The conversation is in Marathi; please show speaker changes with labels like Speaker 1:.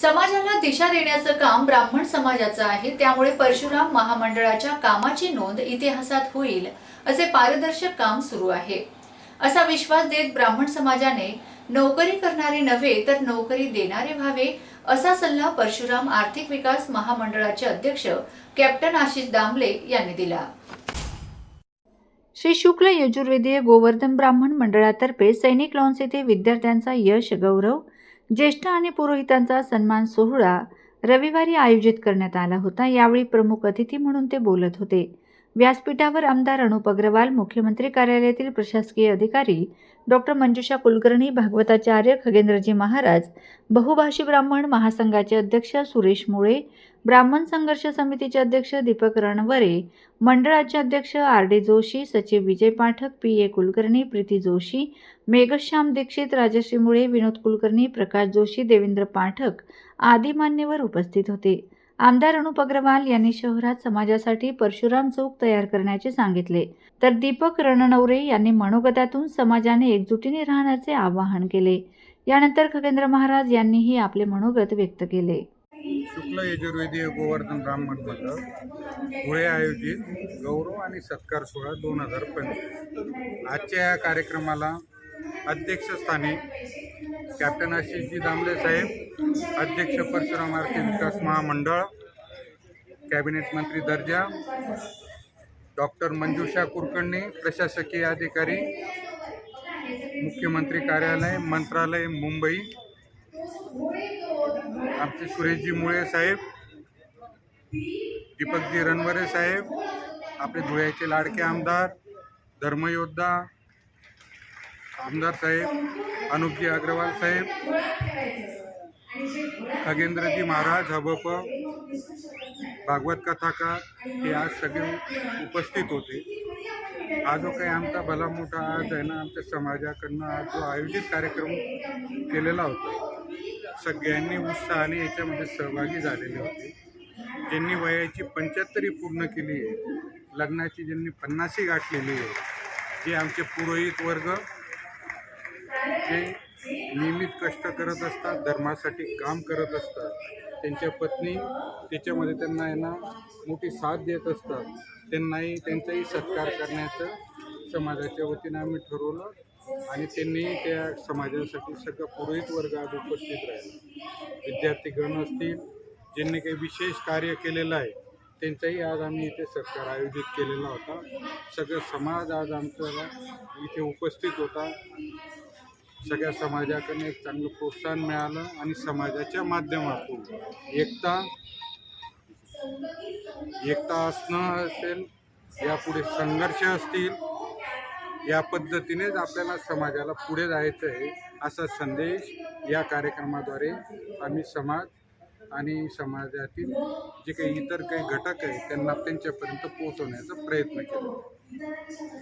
Speaker 1: समाजाला दिशा देण्याचं काम ब्राह्मण समाजाचं आहे त्यामुळे परशुराम महामंडळाच्या कामाची नोंद इतिहासात होईल असे पारदर्शक काम सुरू आहे. असा विश्वास देत ब्राह्मण समाजाने नोकरी करणारे नव्हे तर नोकरी देणारे व्हावे असा सल्ला परशुराम आर्थिक विकास महामंडळाचे अध्यक्ष कॅप्टन आशिष दामले यांनी दिला. श्री शुक्ल यजुर्वेदीय गोवर्धन ब्राह्मण मंडळातर्फे सैनिक लॉन्स येथे विद्यार्थ्यांचा यश गौरव ज्येष्ठ आणि पुरोहितांचा सन्मान सोहळा रविवारी आयोजित करण्यात आला होता. यावेळी प्रमुख अतिथी म्हणून ते बोलत होते. व्यासपीठावर आमदार अनुप अग्रवाल मुख्यमंत्री कार्यालयातील प्रशासकीय अधिकारी डॉक्टर मंजुषा कुलकर्णी भागवताचार्य खगेंद्रजी महाराज बहुभाषी ब्राह्मण महासंघाचे अध्यक्ष सुरेश मुळे ब्राह्मण संघर्ष समितीचे अध्यक्ष दीपक रणवरे मंडळाचे अध्यक्ष आर डी जोशी सचिव विजय पाठक पी ए कुलकर्णी प्रीती जोशी मेघश्याम दीक्षित राजश्री मुळे विनोद कुलकर्णी प्रकाश जोशी देवेंद्र पाठक आदी मान्यवर उपस्थित होते. आमदार अनुप अग्रवाल यांनी शहरात समाजासाठी परशुराम चौक तयार करण्याचे सांगितले. तर दीपक रणनवरे यांनी मनोगतातून समाजाने एकजुटीने राहण्याचे आवाहन केले. यानंतर खगेंद्र महाराज यांनीही आपले मनोगत व्यक्त केले.
Speaker 2: शुक्ल यजुर्वेदीय गोवर्धन ब्राह्मण मंडळ पुढे आयोजित गौरव आणि सत्कार सोहळा दोन हजार पंचवीस. आजच्या या कार्यक्रमाला अध्यक्षस्थानी कॅप्टन आशिषजी दामले साहेब अध्यक्ष परशुराम आर्थिक विकास महामंडळ कॅबिनेट मंत्री दर्जा डॉक्टर मंजुषा कुलकर्णी प्रशासकीय अधिकारी मुख्यमंत्री कार्यालय मंत्रालय मुंबई. आमचे सुरेशजी मुळे साहेब दीपकजी रणवरे साहेब आपले धुळ्याचे लाडके आमदार धर्मयोद्धा आमदार साहेब अनुपजी अग्रवाल साहेब खगेंद्रजी महाराज हबप भागवत कथाकार हे आज सगळे उपस्थित होते. हा जो काही आमचा भला मोठा आज आहे ना आमच्या समाजाकडनं आज जो आयोजित कार्यक्रम केलेला होता सगळ्यांनी उत्साहाने याच्यामध्ये सहभागी झालेले होते. ज्यांनी वयाची पंच्याहत्तरी पूर्ण केली आहे लग्नाची ज्यांनी पन्नासी गाठलेली आहे जे आमचे पुरोहित वर्ग जे नियमित कष्ट करत असतात धर्मासाठी काम करत असतात त्यांच्या पत्नी त्याच्यामध्ये त्यांना आहे ना मोठी साथ देत असतात. त्यांनाही त्यांचाही सत्कार करण्याचं समाजाच्या वतीनं आम्ही ठरवलं आणि त्यांनी त्या समाजासाठी सगळं पुरोहित वर्ग आज उपस्थित राहिला. विद्यार्थीगण असतील ज्यांनी काही विशेष कार्य केलेलं आहे त्यांचाही आज आम्ही इथे सत्कार आयोजित केलेला होता. सगळं समाज आज आमचा इथे उपस्थित होता. सगळ्या समाजाकडनं एक चांगलं प्रोत्साहन मिळालं आणि समाजाच्या माध्यमातून एकता एकता असणं असेल यापुढे संघर्ष असतील या पद्धतीनेच आपल्याला समाजाला पुढे जायचं आहे असा संदेश या कार्यक्रमाद्वारे आम्ही समाज आणि समाजातील जे काही इतर काही घटक आहेत त्यांना त्यांच्यापर्यंत पोहोचवण्याचा प्रयत्न केला.